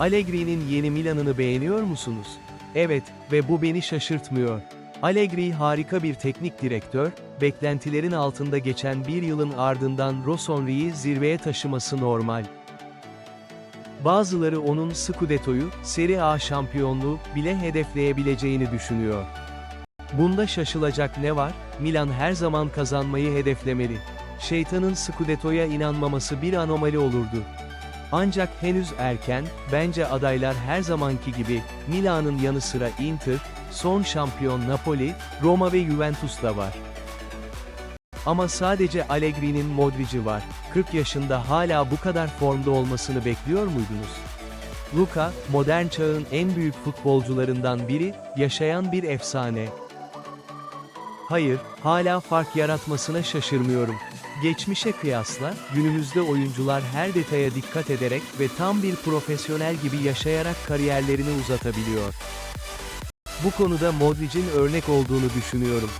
Allegri'nin yeni Milan'ını beğeniyor musunuz? Evet ve bu beni şaşırtmıyor. Allegri harika bir teknik direktör, beklentilerin altında geçen bir yılın ardından Rossoneri'yi zirveye taşıması normal. Bazıları onun Scudetto'yu, Serie A şampiyonluğu bile hedefleyebileceğini düşünüyor. Bunda şaşılacak ne var? Milan her zaman kazanmayı hedeflemeli. Şeytanın Scudetto'ya inanmaması bir anomali olurdu. Ancak henüz erken, bence adaylar her zamanki gibi, Milan'ın yanı sıra Inter, son şampiyon Napoli, Roma ve Juventus da var. Ama sadece Allegri'nin Modric'i var. 40 yaşında hala bu kadar formda olmasını bekliyor muydunuz? Luka, modern çağın en büyük futbolcularından biri, yaşayan bir efsane. Hayır, hala fark yaratmasına şaşırmıyorum. Geçmişe kıyasla, günümüzde oyuncular her detaya dikkat ederek ve tam bir profesyonel gibi yaşayarak kariyerlerini uzatabiliyor. Bu konuda Modric'in örnek olduğunu düşünüyorum.